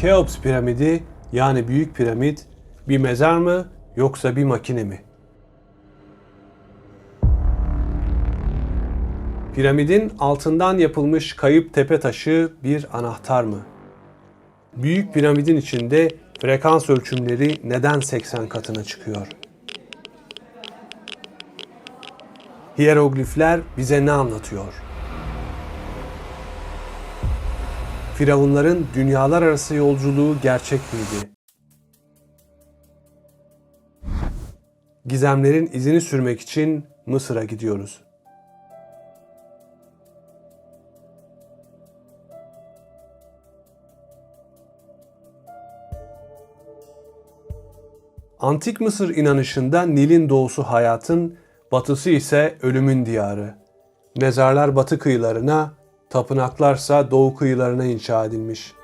Keops piramidi yani büyük piramit bir mezar mı yoksa bir makine mi? Piramidin altından yapılmış kayıp tepe taşı bir anahtar mı? Büyük piramidin içinde frekans ölçümleri neden 80 katına çıkıyor? Hieroglifler bize ne anlatıyor? Firavunların dünyalar arası yolculuğu gerçek miydi? Gizemlerin izini sürmek için Mısır'a gidiyoruz. Antik Mısır inanışında Nil'in doğusu hayatın, batısı ise ölümün diyarı. Mezarlar batı kıyılarına, tapınaklarsa doğu kıyılarına inşa edilmiş.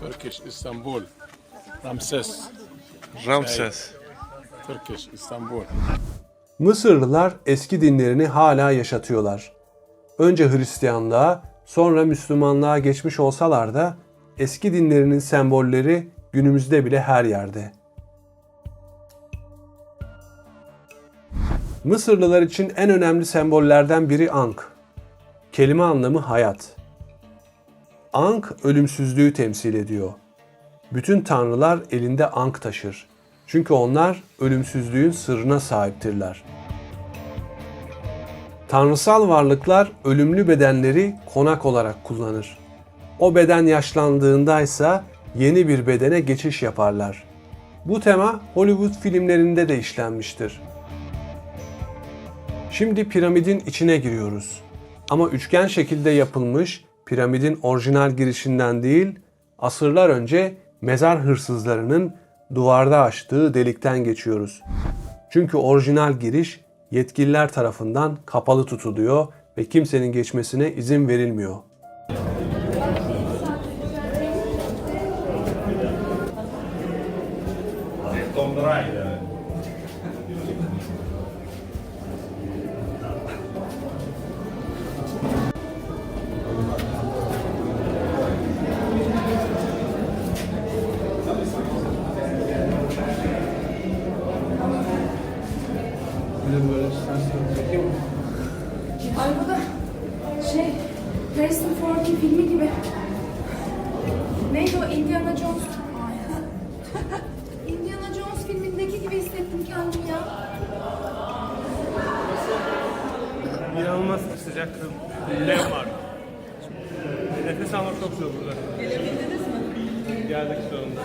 Turkish Istanbul. Ramses. Ramses. Turkish Istanbul. Mısırlılar eski dinlerini hala yaşatıyorlar. Önce Hristiyanlığa, sonra Müslümanlığa geçmiş olsalar da eski dinlerinin sembolleri günümüzde bile her yerde. Mısırlılar için en önemli sembollerden biri Ankh. Kelime anlamı hayat. Ankh ölümsüzlüğü temsil ediyor. Bütün tanrılar elinde Ankh taşır. Çünkü onlar ölümsüzlüğün sırrına sahiptirler. Tanrısal varlıklar ölümlü bedenleri konak olarak kullanır. O beden yaşlandığında ise yeni bir bedene geçiş yaparlar. Bu tema Hollywood filmlerinde de işlenmiştir. Şimdi piramidin içine giriyoruz. Ama üçgen şekilde yapılmış piramidin orijinal girişinden değil, asırlar önce mezar hırsızlarının duvarda açtığı delikten geçiyoruz. Çünkü orijinal giriş yetkililer tarafından kapalı tutuluyor ve kimsenin geçmesine izin verilmiyor. Sıcak nem var. Nefes almak çok zor burada. Gelebildiniz mi? Geldik sonunda.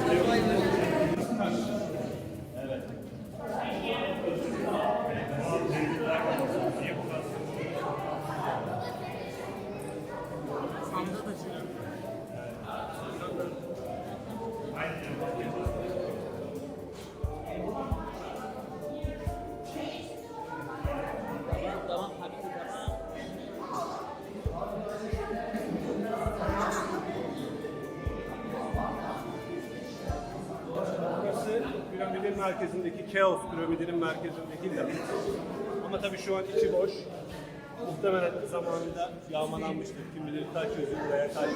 Merkezindeki Keops piramidinin merkezindeki labirent. Ama tabii şu an içi boş. Muhtemelen zamanında yağmalanmıştır. Kim bilir kaç yüzyıl veya kaç.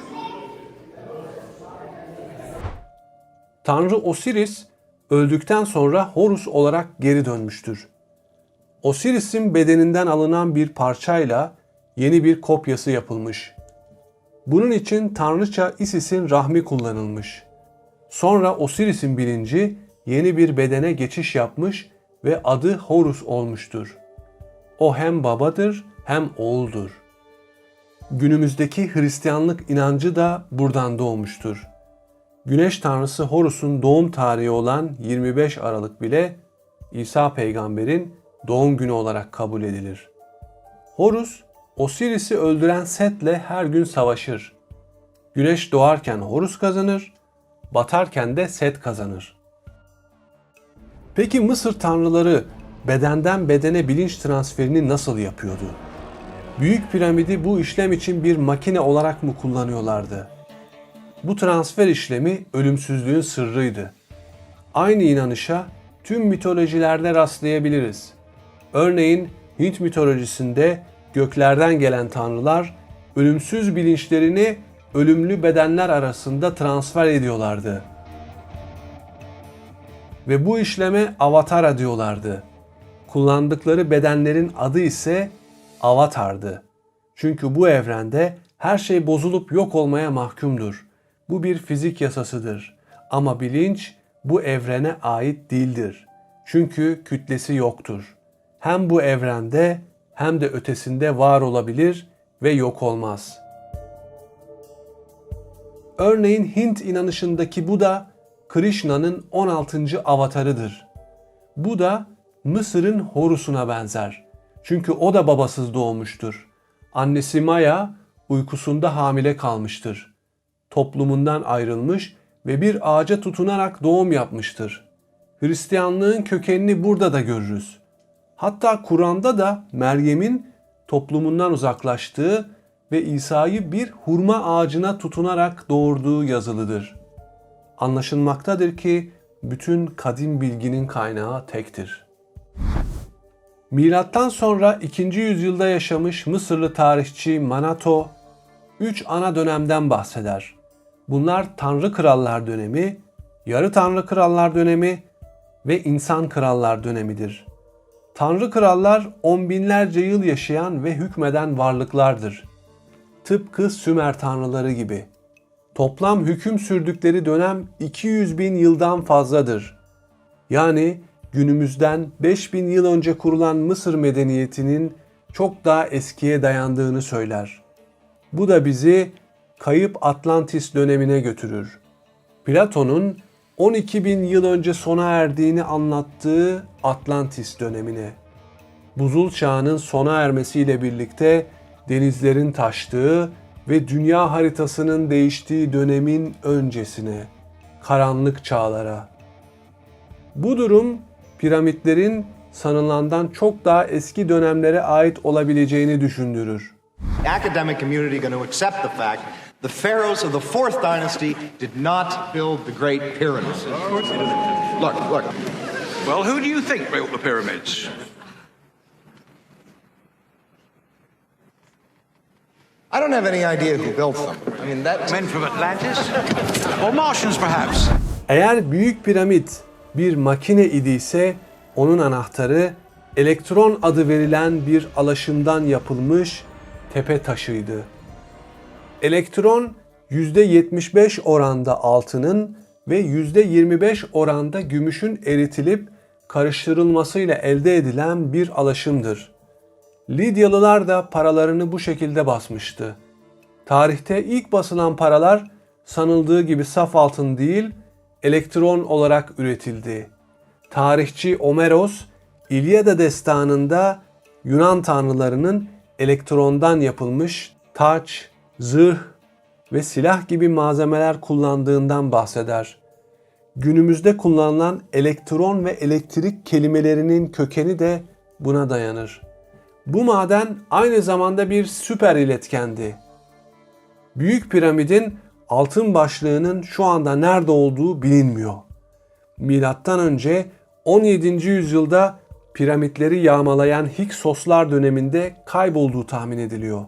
Tanrı Osiris öldükten sonra Horus olarak geri dönmüştür. Osiris'in bedeninden alınan bir parçayla yeni bir kopyası yapılmış. Bunun için tanrıça Isis'in rahmi kullanılmış. Sonra Osiris'in bilinci yeni bir bedene geçiş yapmış ve adı Horus olmuştur. O hem babadır hem oğuldur. Günümüzdeki Hristiyanlık inancı da buradan doğmuştur. Güneş tanrısı Horus'un doğum tarihi olan 25 Aralık bile İsa peygamberin doğum günü olarak kabul edilir. Horus, Osiris'i öldüren Set'le her gün savaşır. Güneş doğarken Horus kazanır, batarken de Set kazanır. Peki Mısır tanrıları bedenden bedene bilinç transferini nasıl yapıyordu? Büyük piramidi bu işlem için bir makine olarak mı kullanıyorlardı? Bu transfer işlemi ölümsüzlüğün sırrıydı. Aynı inanışa tüm mitolojilerde rastlayabiliriz. Örneğin Hint mitolojisinde göklerden gelen tanrılar ölümsüz bilinçlerini ölümlü bedenler arasında transfer ediyorlardı. Ve bu işleme avatara diyorlardı. Kullandıkları bedenlerin adı ise avatardı. Çünkü bu evrende her şey bozulup yok olmaya mahkumdur. Bu bir fizik yasasıdır. Ama bilinç bu evrene ait değildir. Çünkü kütlesi yoktur. Hem bu evrende hem de ötesinde var olabilir ve yok olmaz. Örneğin Hint inanışındaki Buda, Krishna'nın 16. avatarıdır. Bu da Mısır'ın Horus'una benzer. Çünkü o da babasız doğmuştur. Annesi Maya uykusunda hamile kalmıştır. Toplumundan ayrılmış ve bir ağaca tutunarak doğum yapmıştır. Hristiyanlığın kökenini burada da görürüz. Hatta Kur'an'da da Meryem'in toplumundan uzaklaştığı ve İsa'yı bir hurma ağacına tutunarak doğurduğu yazılıdır. Anlaşılmaktadır ki bütün kadim bilginin kaynağı tektir. Milattan sonra 2. yüzyılda yaşamış Mısırlı tarihçi Manato 3 ana dönemden bahseder. Bunlar Tanrı Krallar dönemi, Yarı Tanrı Krallar dönemi ve İnsan Krallar dönemidir. Tanrı krallar on binlerce yıl yaşayan ve hükmeden varlıklardır. Tıpkı Sümer tanrıları gibi. Toplam hüküm sürdükleri dönem 200 bin yıldan fazladır. Yani günümüzden 5000 yıl önce kurulan Mısır medeniyetinin çok daha eskiye dayandığını söyler. Bu da bizi kayıp Atlantis dönemine götürür. Platon'un 12 bin yıl önce sona erdiğini anlattığı Atlantis dönemine. Buzul çağının sona ermesiyle birlikte denizlerin taştığı ve dünya haritasının değiştiği dönemin öncesine, karanlık çağlara. Bu durum piramitlerin sanılandan çok daha eski dönemlere ait olabileceğini düşündürür. academic community going to accept the fact the pharaohs of the fourth dynasty did not build the Great Pyramids. Look, look. Well, who do you think built the pyramids? I don't have any idea who built them. I mean, that Men from Atlantis? or Martians, perhaps? Eğer büyük piramit bir makine idiyse onun anahtarı elektron adı verilen bir alaşımdan yapılmış tepe taşıydı. Elektron %75 oranda altının ve %25 oranda gümüşün eritilip karıştırılmasıyla elde edilen bir alaşımdır. Lidyalılar da paralarını bu şekilde basmıştı. Tarihte ilk basılan paralar sanıldığı gibi saf altın değil, elektron olarak üretildi. Tarihçi Omeros, İlyada destanında Yunan tanrılarının elektrondan yapılmış taç, zırh ve silah gibi malzemeler kullandığından bahseder. Günümüzde kullanılan elektron ve elektrik kelimelerinin kökeni de buna dayanır. Bu maden aynı zamanda bir süper iletkendi. Büyük piramidin altın başlığının şu anda nerede olduğu bilinmiyor. Milattan önce 17. yüzyılda piramitleri yağmalayan Hiksoslar döneminde kaybolduğu tahmin ediliyor.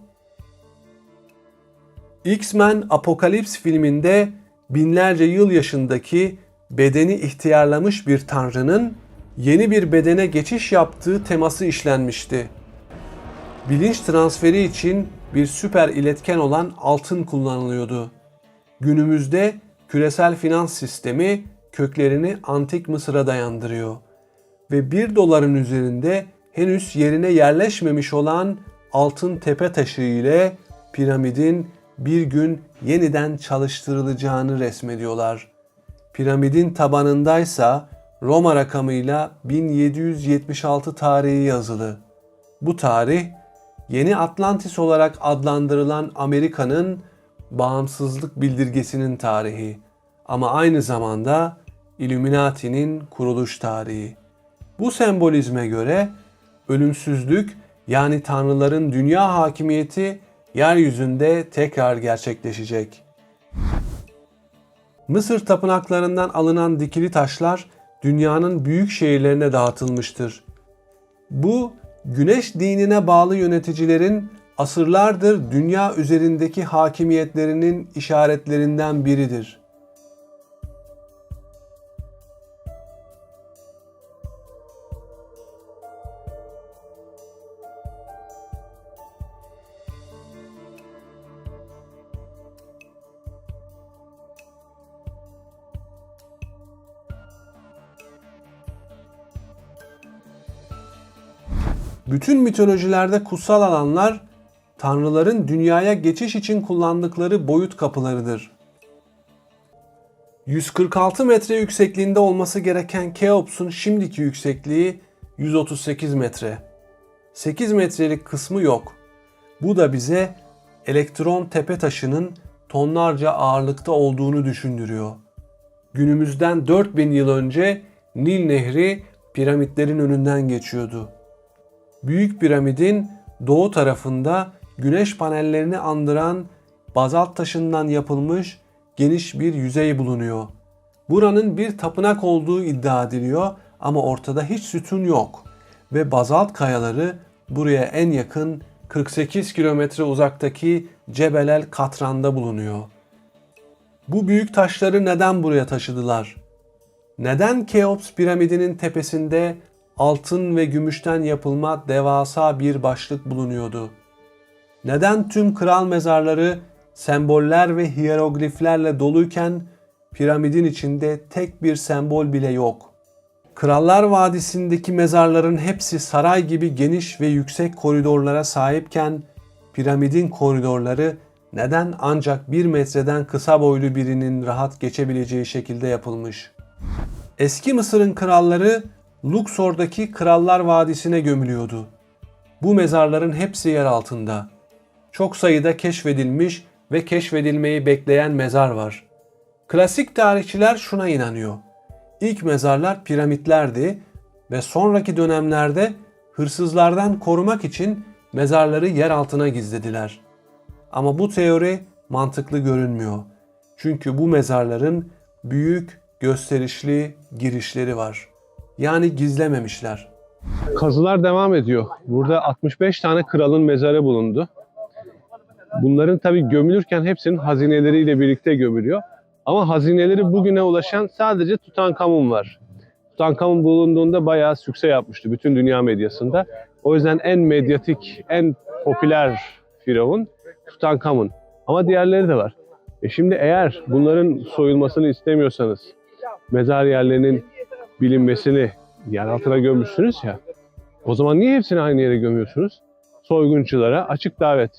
X-Men Apokalips filminde binlerce yıl yaşındaki bedeni ihtiyarlamış bir tanrının yeni bir bedene geçiş yaptığı teması işlenmişti. Bilinç transferi için bir süper iletken olan altın kullanılıyordu. Günümüzde küresel finans sistemi köklerini antik Mısır'a dayandırıyor ve 1 doların üzerinde henüz yerine yerleşmemiş olan altın tepe taşı ile piramidin bir gün yeniden çalıştırılacağını resmediyorlar. Piramidin tabanındaysa Roma rakamıyla 1776 tarihi yazılı. Bu tarih Yeni Atlantis olarak adlandırılan Amerika'nın bağımsızlık bildirgesinin tarihi ama aynı zamanda Illuminati'nin kuruluş tarihi. Bu sembolizme göre ölümsüzlük yani tanrıların dünya hakimiyeti yeryüzünde tekrar gerçekleşecek. Mısır tapınaklarından alınan dikili taşlar dünyanın büyük şehirlerine dağıtılmıştır. Bu güneş dinine bağlı yöneticilerin asırlardır dünya üzerindeki hakimiyetlerinin işaretlerinden biridir. Bütün mitolojilerde kutsal alanlar tanrıların dünyaya geçiş için kullandıkları boyut kapılarıdır. 146 metre yüksekliğinde olması gereken Keops'un şimdiki yüksekliği 138 metre. 8 metrelik kısmı yok. Bu da bize elektron tepe taşının tonlarca ağırlıkta olduğunu düşündürüyor. Günümüzden 4000 yıl önce Nil Nehri piramitlerin önünden geçiyordu. Büyük piramidin doğu tarafında güneş panellerini andıran bazalt taşından yapılmış geniş bir yüzey bulunuyor. Buranın bir tapınak olduğu iddia ediliyor ama ortada hiç sütun yok ve bazalt kayaları buraya en yakın 48 kilometre uzaktaki Cebel el Katran'da bulunuyor. Bu büyük taşları neden buraya taşıdılar? Neden Keops piramidinin tepesinde altın ve gümüşten yapılma devasa bir başlık bulunuyordu? Neden tüm kral mezarları semboller ve hierogliflerle doluyken piramidin içinde tek bir sembol bile yok? Krallar Vadisi'ndeki mezarların hepsi saray gibi geniş ve yüksek koridorlara sahipken piramidin koridorları neden ancak bir metreden kısa boylu birinin rahat geçebileceği şekilde yapılmış? Eski Mısır'ın kralları Luxor'daki Krallar Vadisi'ne gömülüyordu. Bu mezarların hepsi yer altında. Çok sayıda keşfedilmiş ve keşfedilmeyi bekleyen mezar var. Klasik tarihçiler şuna inanıyor. İlk mezarlar piramitlerdi ve sonraki dönemlerde hırsızlardan korumak için mezarları yer altına gizlediler. Ama bu teori mantıklı görünmüyor. Çünkü bu mezarların büyük, gösterişli girişleri var. Yani gizlememişler. Kazılar devam ediyor. Burada 65 tane kralın mezarı bulundu. Bunların tabii gömülürken hepsinin hazineleriyle birlikte gömülüyor. Ama hazineleri bugüne ulaşan sadece Tutankamun var. Tutankamun bulunduğunda bayağı sükse yapmıştı bütün dünya medyasında. O yüzden en medyatik, en popüler firavun Tutankamun. Ama diğerleri de var. E şimdi eğer bunların soyulmasını istemiyorsanız, mezar yerlerinin bilinmesini yer altına gömmüşsünüz ya. O zaman niye hepsini aynı yere gömüyorsunuz? Soygunculara açık davet.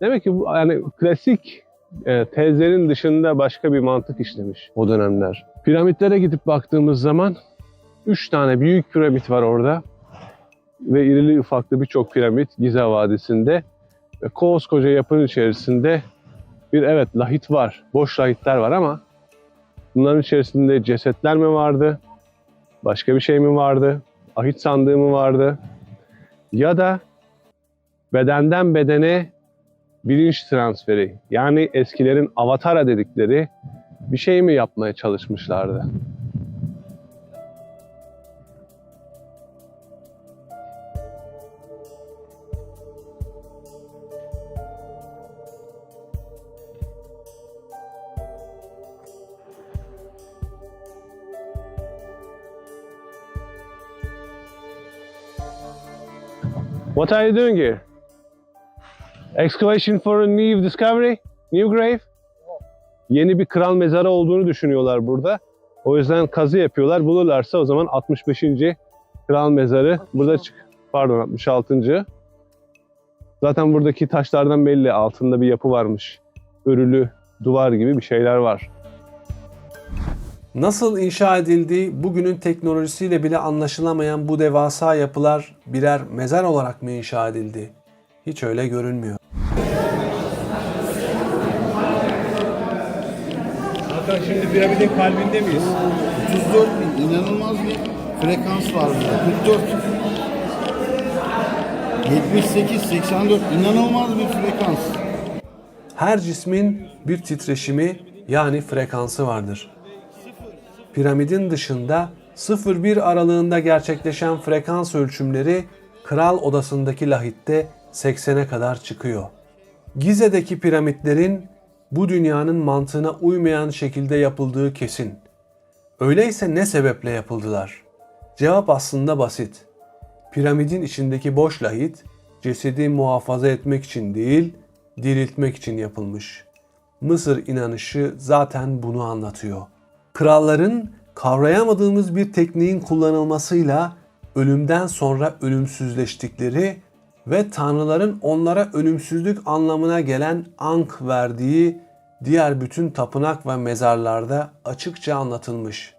Demek ki bu yani klasik e, tezlerin dışında başka bir mantık işlemiş o dönemler. Piramitlere gidip baktığımız zaman 3 tane büyük piramit var orada. Ve irili ufaklı birçok piramit Gize Vadisi'nde. Ve koskoca yapının içerisinde bir evet lahit var. Boş lahitler var ama bunların içerisinde cesetler mi vardı? Başka bir şey mi vardı? Ahit sandığı mı vardı? Ya da bedenden bedene bilinç transferi. Yani eskilerin avatara dedikleri bir şey mi yapmaya çalışmışlardı? What are you doing here? Excavation for a new discovery? New grave? Yeni bir kral mezarı olduğunu düşünüyorlar burada. O yüzden kazı yapıyorlar. Bulurlarsa o zaman 65. kral mezarı burada çık. Pardon 66. Zaten buradaki taşlardan belli altında bir yapı varmış. Örülü duvar gibi bir şeyler var. Nasıl inşa edildiği bugünün teknolojisiyle bile anlaşılamayan bu devasa yapılar birer mezar olarak mı inşa edildi? Hiç öyle görünmüyor. Hakan şimdi piramidin kalbinde miyiz? 34 bin inanılmaz bir frekans var burada. 44 78 84 inanılmaz bir frekans. Her cismin bir titreşimi yani frekansı vardır. Piramidin dışında 0-1 aralığında gerçekleşen frekans ölçümleri kral odasındaki lahitte 80'e kadar çıkıyor. Gize'deki piramitlerin bu dünyanın mantığına uymayan şekilde yapıldığı kesin. Öyleyse ne sebeple yapıldılar? Cevap aslında basit. Piramidin içindeki boş lahit cesedi muhafaza etmek için değil, diriltmek için yapılmış. Mısır inanışı zaten bunu anlatıyor. Kralların kavrayamadığımız bir tekniğin kullanılmasıyla ölümden sonra ölümsüzleştikleri ve tanrıların onlara ölümsüzlük anlamına gelen ank verdiği diğer bütün tapınak ve mezarlarda açıkça anlatılmış.